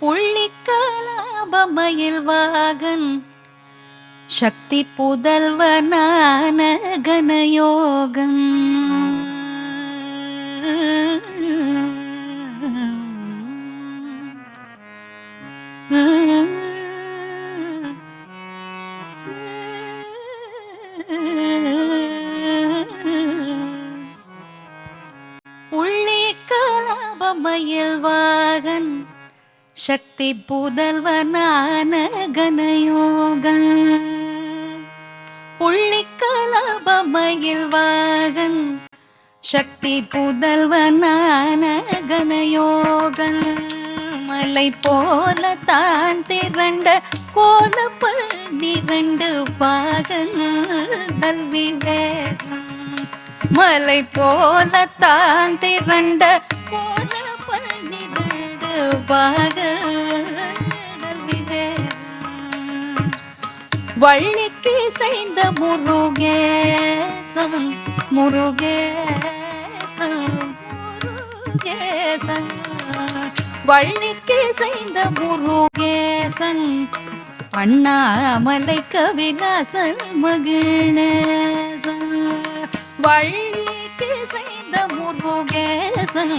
புள்ளிக்கலாபமயில் Vaughan சக்தி புதல்வனான கனயோகம் புள்ளி Vaughan சக்தி புதல்வனான கனயோகன். புள்ளி Vaughan சக்தி புதல்வனான கனயோகன். மலை போல தான் திரண்ட கோல பன்னிரண்டு பாகன். வேகம். மலை போல தான் திரண்ட கோல வள்ளிக்கு செய்த முருகேசம் முருகேசம் முருகேசன் வள்ளிக்கு செய்த முருகேசன் அண்ணாமலை கவிலாசன் மகிழ்நேசன் வள்ளிக்கு செய்த முருகேசன்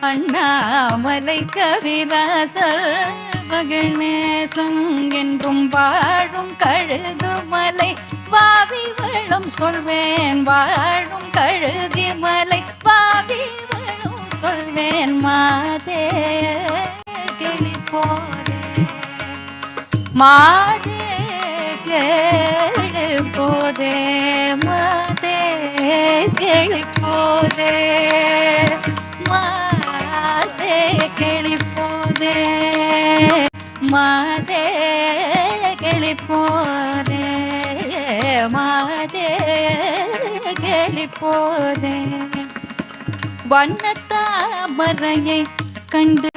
அண்ணாமலை கவிதாசர் மகள் நேசம் என்றும் வாழும் கழுகுமலை பாவி வளம் சொல்வேன் வாழும் கழுதி மலை பாவி வளம் சொல்வேன் மாதே கிளி போதே மாதே கேளு போதே மாதே கேளு போதே மா மாதே கிளி போதே மாதே கிளி மாதே கிளி வண்ணத்தாமரையை கண்டு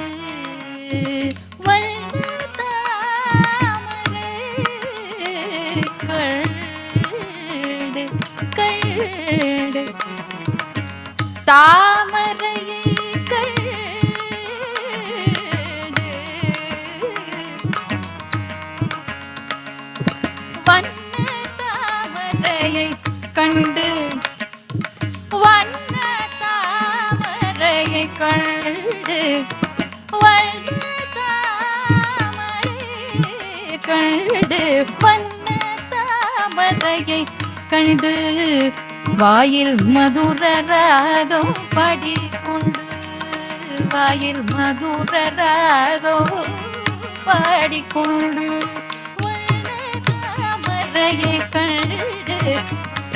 வண்ணத்தாமரை கண்டு வண்ண தாமரையை கண்டு வண்ண தாமரையை கண்டு வண்ண தாமரையை கண்டு வாயில் மதுர ராகம் பாடிக்கொண்டு வாயில் மதுர ராகம் பாடிக்கொண்டு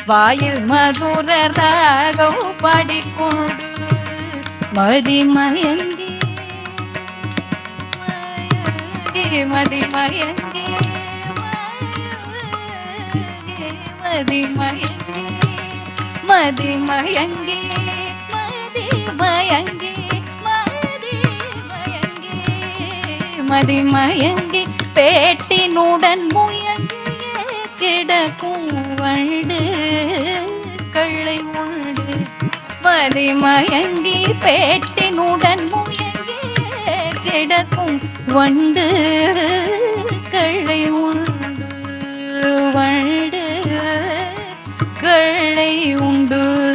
வாயில் மதுர ராகம் பாடிக்கொண்டு மதிமயங்கி மதிமயங்கி மதிமயங்கி மதிமயங்கி மதிமயங்கி மதிமயங்கி பேட்டினுடன் முயங்கி கிடக்கும் வண்டு கள்ளை உண்டு. மதி மயங்கி பேட்டினுடன் முயங்கி கிடக்கும் வண்டு. கள்ளை உண்டு வண்டு. கள்ளை உண்டு.